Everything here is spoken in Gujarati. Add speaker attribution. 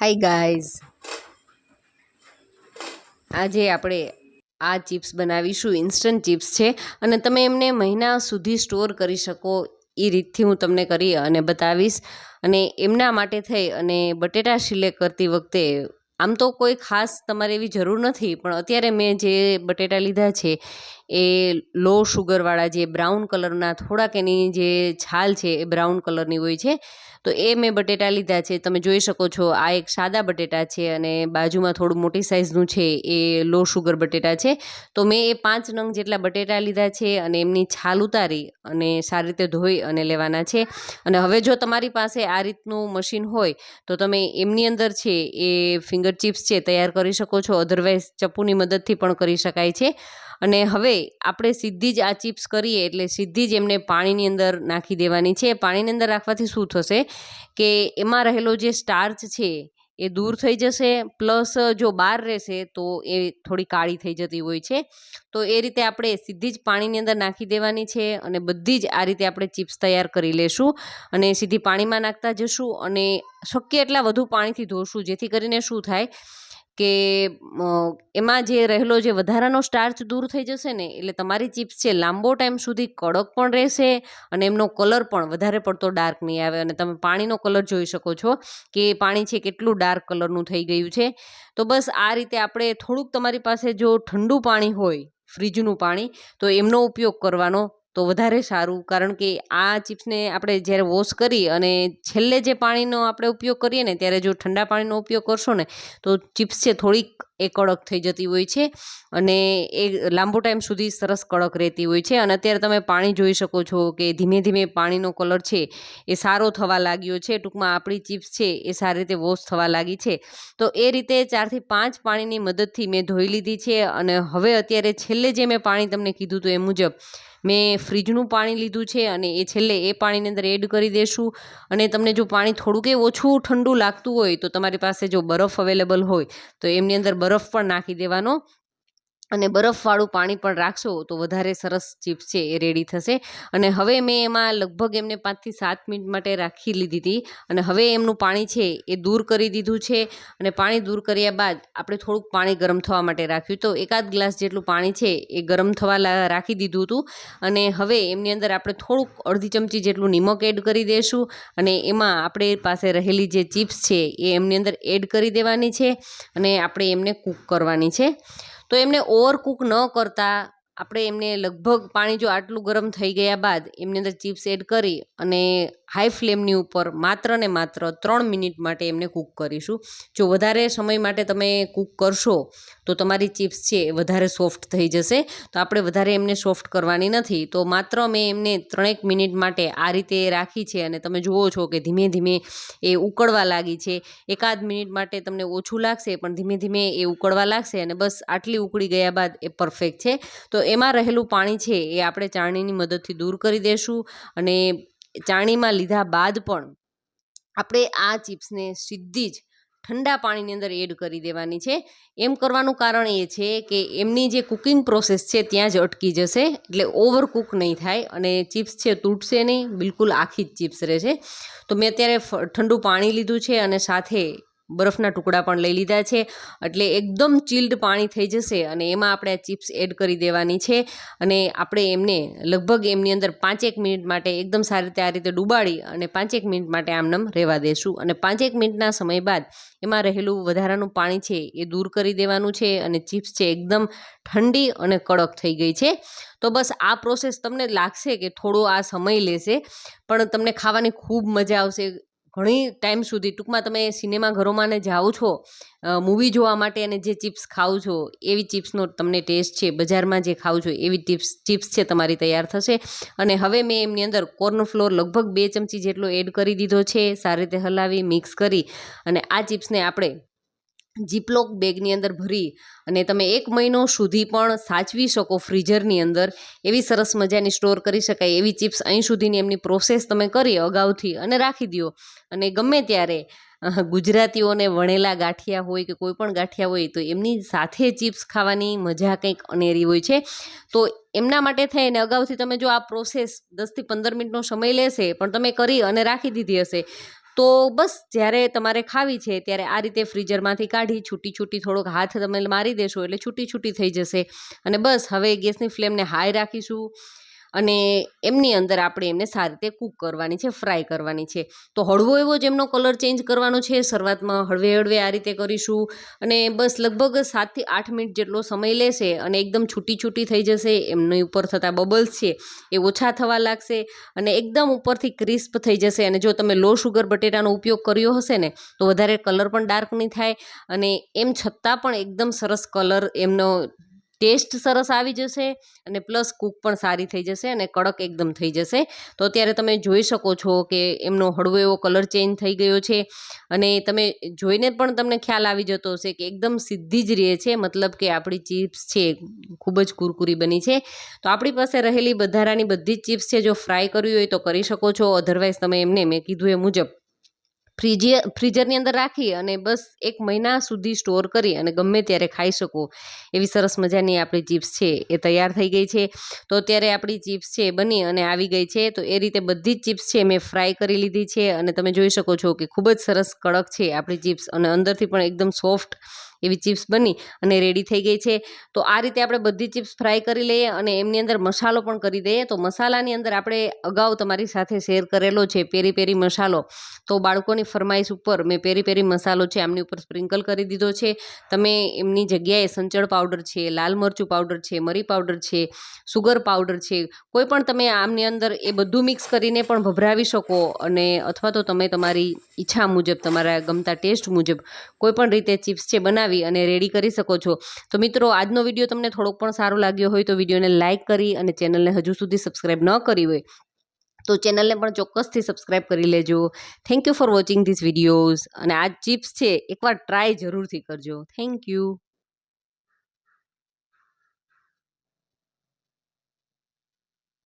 Speaker 1: હાય ગાઈઝ આજે આપણે આ ચિપ્સ બનાવીશું ઇન્સ્ટન્ટ ચિપ્સ છે. અને તમે એમને મહિના સુધી સ્ટોર કરી શકો એ રીતથી હું તમને કરી અને બતાવીશ. અને એમના માટે થઈ અને બટેટા સિલેક્ટ કરતી વખતે આમ તો કોઈ ખાસ તમારે એવી જરૂર નથી, પણ અત્યારે મેં જે બટેટા લીધા છે, એ લો શુગરવાળા જે બ્રાઉન કલરના થોડાક એની જે છાલ છે, એ બ્રાઉન કલરની હોય છે. તો એ મેં બટેટા લીધા છે. તમે જોઈ શકો છો, આ એક સાદા બટેટા છે અને બાજુમાં થોડું મોટી સાઇઝનું છે, એ લો શુગર બટેટા છે. તો મેં એ પાંચ નંગ જેટલા બટેટા લીધા છે અને એમની છાલ ઉતારી અને સારી રીતે ધોઈ અને લેવાના છે. અને હવે જો તમારી પાસે આ રીતનું મશીન હોય, તો તમે એમની અંદર છે, એ ફિંગર ચિપ્સ છે તૈયાર કરી શકો છો. અધરવાઇઝ ચપ્પુની મદદથી પણ કરી શકાય છે. અને હવે આપણે સીધી જ આ ચિપ્સ કરીએ એટલે સીધી જ એમને પાણીની અંદર નાખી દેવાની છે. પાણીની અંદર રાખવાથી શું થશે કે એમાં રહેલો જે સ્ટાર્ચ છે એ દૂર થઈ જશે, પ્લસ જો બહાર રહેશે, તો એ થોડી કાળી થઈ જતી હોય છે. તો એ રીતે આપણે સીધી જ પાણીની અંદર નાખી દેવાની છે અને બધી જ આ રીતે આપણે ચિપ્સ તૈયાર કરી લેશું અને સીધી પાણીમાં નાખતા જશું અને શક્ય એટલા વધુ પાણીથી ધોશું, જેથી કરીને શું થાય કે એમાં જે રહેલો જે વધારાનો સ્ટાર્ચ દૂર થઈ જશે ને, એટલે તમારી ચિપ્સ છે લાંબો ટાઈમ સુધી કડક પણ રહેશે અને એમનો કલર પણ વધારે પડતો ડાર્ક નહીં આવે. અને તમે પાણીનો કલર જોઈ શકો છો કે પાણી છે કેટલું ડાર્ક કલરનું થઈ ગયું છે. તો બસ આ રીતે આપણે થોડુંક તમારી પાસે જો ઠંડુ પાણી હોય ફ્રીજનું પાણી, તો એમનો ઉપયોગ કરવાનો તો વધારે સારું. કારણ કે આ ચિપ્સને આપણે જ્યારે વોશ કરી અને છેલ્લે જે પાણીનો આપણે ઉપયોગ કરીએ ને, ત્યારે જો ઠંડા પાણીનો ઉપયોગ કરશો ને, તો ચિપ્સ છે થોડીક એ કડક થઈ જતી હોય છે અને એ લાંબો ટાઈમ સુધી સરસ કડક રહેતી હોય છે. અને અત્યારે તમે પાણી જોઈ શકો છો કે ધીમે ધીમે પાણીનો કલર છે એ સારો થવા લાગ્યો છે. ટૂંકમાં આપણી ચિપ્સ છે એ સારી રીતે વોશ થવા લાગી છે. તો એ રીતે ચારથી પાંચ પાણીની મદદથી મેં ધોઈ લીધી છે અને હવે અત્યારે છેલ્લે જે મેં પાણી તમને કીધું હતું એ મુજબ મેં ફ્રીજનું પાણી લીધું છે અને એ છેલ્લે એ પાણીની અંદર એડ કરી દેશું. અને તમને જો પાણી થોડુંક ઓછું ઠંડુ લાગતું હોય તો તમારી પાસે જો બરફ અવેલેબલ હોય તો એમની અંદર બરફ પણ નાખી દેવાનો. અને બરફવાળું પાણી પણ રાખશો તો વધારે સરસ ચિપ્સ છે એ રેડી થશે. અને હવે મેં એમાં લગભગ એમને પાંચથી સાત મિનિટ માટે રાખી લીધી હતી. અને હવે એમનું પાણી છે એ દૂર કરી દીધું છે. અને પાણી દૂર કર્યા બાદ આપણે થોડુંક પાણી ગરમ થવા માટે રાખ્યું. તો એકાદ ગ્લાસ જેટલું પાણી છે એ ગરમ થવા રાખી દીધું હતું. અને હવે એમની અંદર આપણે થોડુંક અડધી ચમચી જેટલું નિમક એડ કરી દઈશું અને એમાં આપણે પાસે રહેલી જે ચિપ્સ છે એ એમની અંદર એડ કરી દેવાની છે. અને આપણે એમને કૂક કરવાની છે. તો એમને ઓવરકૂક ન કરતાં આપણે એમને લગભગ પાણી જો આટલું ગરમ થઈ ગયા બાદ એમની અંદર ચિપ્સ એડ કરી અને હાઈ ફ્લેમની ઉપર માત્ર ને માત્ર ત્રણ મિનિટ માટે એમને કૂક કરીશું. જો વધારે સમય માટે તમે કૂક કરશો તો તમારી ચિપ્સ છે એ વધારે સોફ્ટ થઈ જશે. તો આપણે વધારે એમને સોફ્ટ કરવાની નથી. તો માત્ર મેં એમને ત્રણેક મિનિટ માટે આ રીતે રાખી છે અને તમે જુઓ છો કે ધીમે ધીમે એ ઉકળવા લાગી છે. એકાદ મિનિટ માટે તમને ઓછું લાગશે, પણ ધીમે ધીમે એ ઉકળવા લાગશે અને બસ આટલી ઉકળી ગયા બાદ એ પરફેક્ટ છે. તો એમાં રહેલું પાણી છે એ આપણે ચાણીની મદદથી દૂર કરી દેશું અને ચાણીમાં લીધા બાદ પણ આપણે આ ચિપ્સને સીધી જ ઠંડા પાણીની અંદર એડ કરી દેવાની છે. એમ કરવાનું કારણ એ છે કે એમની જે કુકિંગ પ્રોસેસ છે ત્યાં જ અટકી જશે, એટલે ઓવર કૂક નહીં થાય અને ચિપ્સ છે તૂટશે નહીં, બિલકુલ આખી જ ચિપ્સ રહેશે તો મેં અત્યારે ઠંડુ પાણી લીધું છે અને સાથે બરફના ટુકડા પણ લઈ લીધા છે. એટલે એકદમ ચિલ્ડ પાણી થઈ જશે અને એમાં આપણે આ ચિપ્સ એડ કરી દેવાની છે. અને આપણે એમને લગભગ એમની અંદર પાંચેક મિનિટ માટે એકદમ સારી રીતે આ રીતે ડૂબાડી અને પાંચેક મિનિટ માટે આમનામ રહેવા દેશું. અને પાંચેક મિનિટના સમય બાદ એમાં રહેલું વધારાનું પાણી છે એ દૂર કરી દેવાનું છે અને ચિપ્સ છે એકદમ ઠંડી અને કડક થઈ ગઈ છે. તો બસ આ પ્રોસેસ તમને લાગશે કે થોડો આ સમય લેશે, પણ તમને ખાવાની ખૂબ મજા આવશે. ઘણી ટાઈમ સુધી, ટૂંકમાં તમે સિનેમા ઘરોમાં ને જાઓ છો મૂવી જોવા માટે અને જે ચિપ્સ ખાઓ છો, એવી ચિપ્સનો તમને ટેસ્ટ છે, બજારમાં જે ખાઓ છો, એવી ટિપ્સ, ચિપ્સ છે તમારી તૈયાર થશે. અને હવે મેં એમની અંદર કોર્નફ્લોર લગભગ બે ચમચી જેટલો એડ કરી દીધો છે, સારી રીતે હલાવી, મિક્સ કરી. અને આ ચિપ્સને આપણે જીપલોક બેગની અંદર ભરી અને તમે એક મહિનો સુધી પણ સાચવી શકો ફ્રીઝરની અંદર. એવી સરસ મજાની સ્ટોર કરી શકાય. એવી ચિપ્સ અહીં સુધીની એમની પ્રોસેસ તમે કરી અગાઉથી અને રાખી દો અને ગમે ત્યારે ગુજરાતીઓને વણેલા ગાંઠિયા હોય કે કોઈ પણ ગાંઠિયા હોય તો એમની સાથે ચિપ્સ ખાવાની મજા કંઈક અનેરી હોય છે. તો એમના માટે થઈને અગાઉથી તમે જો આ પ્રોસેસ દસથી પંદર મિનિટનો સમય લેશે, પણ તમે કરી અને રાખી દીધી હશે તો બસ જ્યારે તમારે ખાવી છે, ત્યારે આ રીતે ફ્રીઝરમાંથી કાઢી છૂટી છૂટી થોડોક હાથ તમે મારી દેશો એટલે છૂટી છૂટી થઈ જશે. અને બસ હવે ગેસની ફ્લેમને હાઈ રાખીશું. અને એમની અંદર આપણે એમને સારી રીતે કૂક કરવાની છે ફ્રાય કરવાની છે. તો હળવો એવો જ એમનો કલર ચેન્જ કરવાનો છે. શરૂઆતમાં હળવે હળવે આ રીતે કરીશું અને બસ લગભગ સાતથી આઠ મિનિટ જેટલો સમય લેશે અને એકદમ છૂટી છૂટી થઈ જશે, એમની ઉપર થતા બબલ્સ છે એ ઓછા થવા લાગશે અને એકદમ ઉપરથી ક્રિસ્પ થઈ જશે. અને જો તમે લો શુગર બટેટાનો ઉપયોગ કર્યો હશે ને, તો વધારે કલર પણ ડાર્ક નહીં થાય અને એમ છતાં પણ એકદમ સરસ કલર એમનો ટેસ્ટ સરસ આવી જશે અને પ્લસ કૂક પણ સારી થઈ જશે અને કડક એકદમ થઈ જશે. તો અત્યારે તમે જોઈ શકો છો કે એમનો હળવો એવો કલર ચેન્જ થઈ ગયો છે અને તમે જોઈને પણ તમને ખ્યાલ આવી જતો હશે કે એકદમ સીધી જ રહે છે, મતલબ કે આપણી ચિપ્સ છે ખૂબ જ કુરકુરી બની છે. તો આપણી પાસે રહેલી વધારાની બધી જ ચિપ્સ છે, જો ફ્રાય કરવી હોય તો કરી શકો છો અધરવાઇઝ તમે એમને મેં કીધું એ મુજબ. ફ્રીજર ફ્રીઝરની અંદર રાખી અને બસ એક મહિના સુધી સ્ટોર કરી અને ગમે ત્યારે ખાઈ શકો. એવી સરસ મજાની આપણી ચિપ્સ છે, એ તૈયાર થઈ ગઈ છે. તો અત્યારે આપણી ચિપ્સ છે બની અને આવી ગઈ છે. તો એ રીતે બધી જ ચિપ્સ છે મેં ફ્રાય કરી લીધી છે અને તમે જોઈ શકો છો કે ખૂબ જ સરસ કડક છે આપણી ચિપ્સ અને અંદરથી પણ એકદમ સોફ્ટ એવી ચિપ્સ બની અને રેડી થઈ ગઈ છે. તો આ રીતે આપણે બધી ચિપ્સ ફ્રાય કરી લઈએ અને એમની અંદર મસાલો પણ કરી દઈએ. તો મસાલાની અંદર આપણે અગાઉ તમારી સાથે શેર કરેલો છે પેરી પેરી મસાલો. તો બાળકોની ફરમાઈશ ઉપર મેં પેરી પેરી મસાલો છે આમની ઉપર સ્પ્રિંકલ કરી દીધો છે. તમે એમની જગ્યાએ સંચળ પાવડર છે, લાલ મરચું પાવડર છે, મરી પાવડર છે સુગર પાવડર છે, કોઈ પણ તમે આમની અંદર એ બધું મિક્સ કરીને પણ ભભરાવી શકો અને અથવા તો તમે તમારી ઈચ્છા મુજબ, તમારા ગમતા ટેસ્ટ મુજબ કોઈ પણ રીતે ચિપ્સ છે બનાવી અને રેડી કરી શકો છો. તો મિત્રો, આજનો વીડિયો તમને થોડોક પણ સારો લાગ્યો હોય તો વિડીયોને લાઇક કરી અને ચેનલને હજુ સુધી સબસ્ક્રાઈબ ન કરી હોય તો ચેનલને પણ ચોક્કસથી સબસ્ક્રાઈબ કરી લેજો. Thank you for watching this videos અને આ ચિપ્સ છે, એકવાર ટ્રાય જરૂરથી કરજો. Thank you